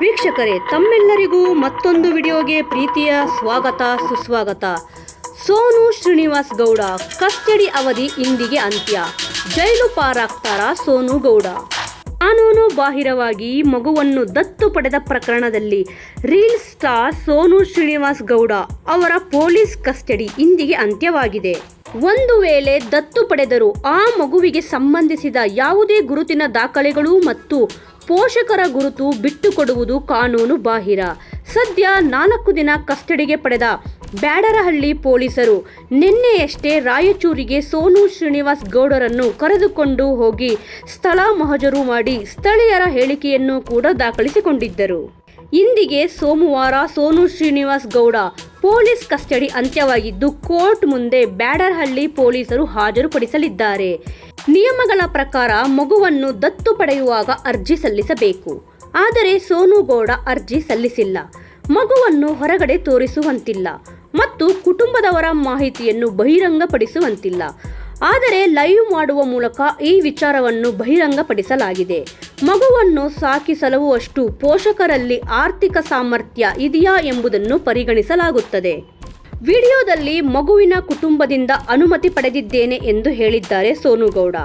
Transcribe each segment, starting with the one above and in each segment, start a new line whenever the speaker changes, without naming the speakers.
ವೀಕ್ಷಕರೇ, ತಮ್ಮೆಲ್ಲರಿಗೂ ಮತ್ತೊಂದು ವಿಡಿಯೋಗೆ ಪ್ರೀತಿಯ ಸ್ವಾಗತ, ಸುಸ್ವಾಗತ. ಸೋನು ಶ್ರೀನಿವಾಸ್ ಗೌಡ, ಕಸ್ಟಡಿ ಅವಧಿ ಇಂದಿಗೆ ಅಂತ್ಯ. ಜೈಲು ಪಾರಾಗ್ತಾರ ಸೋನು ಗೌಡ. ಕಾನೂನು ಬಾಹಿರವಾಗಿ ಮಗುವನ್ನು ದತ್ತು ಪಡೆದ ಪ್ರಕರಣದಲ್ಲಿ ರೀಲ್ ಸ್ಟಾರ್ ಸೋನು ಶ್ರೀನಿವಾಸ್ ಗೌಡ ಅವರ ಪೊಲೀಸ್ ಕಸ್ಟಡಿ ಇಂದಿಗೆ ಅಂತ್ಯವಾಗಿದೆ. ಒಂದು ವೇಳೆ ದತ್ತು ಪಡೆದರೂ ಆ ಮಗುವಿಗೆ ಸಂಬಂಧಿಸಿದ ಯಾವುದೇ ಗುರುತಿನ ದಾಖಲೆಗಳು ಮತ್ತು ಪೋಷಕರ ಗುರುತು ಬಿಟ್ಟುಕೊಡುವುದು ಕಾನೂನು ಬಾಹಿರ. ಸದ್ಯ ನಾಲ್ಕು ದಿನ ಕಸ್ಟಡಿಗೆ ಪಡೆದ ಬ್ಯಾಡರಹಳ್ಳಿ ಪೊಲೀಸರು ನಿನ್ನೆಯಷ್ಟೇ ರಾಯಚೂರಿಗೆ ಸೋನು ಶ್ರೀನಿವಾಸ್ ಗೌಡರನ್ನು ಕರೆದುಕೊಂಡು ಹೋಗಿ ಸ್ಥಳ ಮಹಜರು ಮಾಡಿ ಸ್ಥಳೀಯರ ಹೇಳಿಕೆಯನ್ನು ಕೂಡ ದಾಖಲಿಸಿಕೊಂಡಿದ್ದರು. ಇಂದಿಗೆ ಸೋಮವಾರ ಸೋನು ಶ್ರೀನಿವಾಸ್ ಗೌಡ ಪೊಲೀಸ್ ಕಸ್ಟಡಿ ಅಂತ್ಯವಾಗಿದ್ದು, ಕೋರ್ಟ್ ಮುಂದೆ ಬ್ಯಾಡರ್ಹಳ್ಳಿ ಪೊಲೀಸರು ಹಾಜರುಪಡಿಸಲಿದ್ದಾರೆ. ನಿಯಮಗಳ ಪ್ರಕಾರ ಮಗುವನ್ನು ದತ್ತು ಪಡೆಯುವಾಗ ಅರ್ಜಿ ಸಲ್ಲಿಸಬೇಕು. ಆದರೆ ಸೋನುಗೌಡ ಅರ್ಜಿ ಸಲ್ಲಿಸಿಲ್ಲ. ಮಗುವನ್ನು ಹೊರಗಡೆ ತೋರಿಸುವಂತಿಲ್ಲ ಮತ್ತು ಕುಟುಂಬದವರ ಮಾಹಿತಿಯನ್ನು ಬಹಿರಂಗಪಡಿಸುವಂತಿಲ್ಲ. ಆದರೆ ಲೈವ್ ಮಾಡುವ ಮೂಲಕ ಈ ವಿಚಾರವನ್ನು ಬಹಿರಂಗಪಡಿಸಲಾಗಿದೆ. ಮಗುವನ್ನು ಸಾಕಿ ಸಲುವಷ್ಟು ಪೋಷಕರಲ್ಲಿ ಆರ್ಥಿಕ ಸಾಮರ್ಥ್ಯ ಇದೆಯಾ ಎಂಬುದನ್ನು ಪರಿಗಣಿಸಲಾಗುತ್ತದೆ. ವಿಡಿಯೋದಲ್ಲಿ ಮಗುವಿನ ಕುಟುಂಬದಿಂದ ಅನುಮತಿ ಪಡೆದಿದ್ದೇನೆ ಎಂದು ಹೇಳಿದ್ದಾರೆ ಸೋನುಗೌಡ.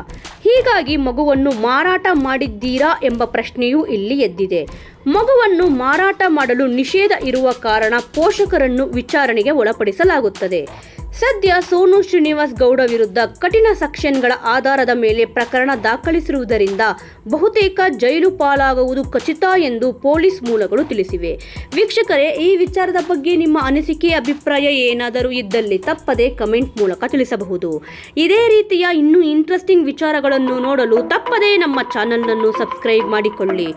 ಹೀಗಾಗಿ ಮಗುವನ್ನು ಮಾರಾಟ ಮಾಡಿದ್ದೀರಾ ಎಂಬ ಪ್ರಶ್ನೆಯೂ ಇಲ್ಲಿ ಎದ್ದಿದೆ. ಮಗುವನ್ನು ಮಾರಾಟ ಮಾಡಲು ನಿಷೇಧ ಇರುವ ಕಾರಣ ಪೋಷಕರನ್ನು ವಿಚಾರಣೆಗೆ ಒಳಪಡಿಸಲಾಗುತ್ತದೆ. ಸದ್ಯ ಸೋನು ಶ್ರೀನಿವಾಸ್ ಗೌಡ ವಿರುದ್ಧ ಕಠಿಣ ಸೆಕ್ಷನ್ಗಳ ಆಧಾರದ ಮೇಲೆ ಪ್ರಕರಣ ದಾಖಲಿಸಿರುವುದರಿಂದ ಬಹುತೇಕ ಜೈಲು ಪಾಲಾಗುವುದು ಖಚಿತ ಎಂದು ಪೊಲೀಸ್ ಮೂಲಗಳು ತಿಳಿಸಿವೆ. ವೀಕ್ಷಕರೇ, ಈ ವಿಚಾರದ ಬಗ್ಗೆ ನಿಮ್ಮ ಅನಿಸಿಕೆ, ಅಭಿಪ್ರಾಯ ಏನಾದರೂ ಇದ್ದಲ್ಲಿ ತಪ್ಪದೇ ಕಮೆಂಟ್ ಮೂಲಕ ತಿಳಿಸಬಹುದು. ಇದೇ ರೀತಿಯ ಇನ್ನೂ ಇಂಟ್ರೆಸ್ಟಿಂಗ್ ವಿಚಾರಗಳನ್ನು ನೋಡಲು ತಪ್ಪದೇ ನಮ್ಮ ಚಾನಲ್ನನ್ನು ಸಬ್ಸ್ಕ್ರೈಬ್ ಮಾಡಿಕೊಳ್ಳಿ.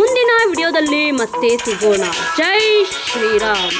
ಮುಂದಿನ ವಿಡಿಯೋದಲ್ಲಿ ಮತ್ತೆ ಸಿಗೋಣ. ಜೈ ಶ್ರೀರಾಮ್.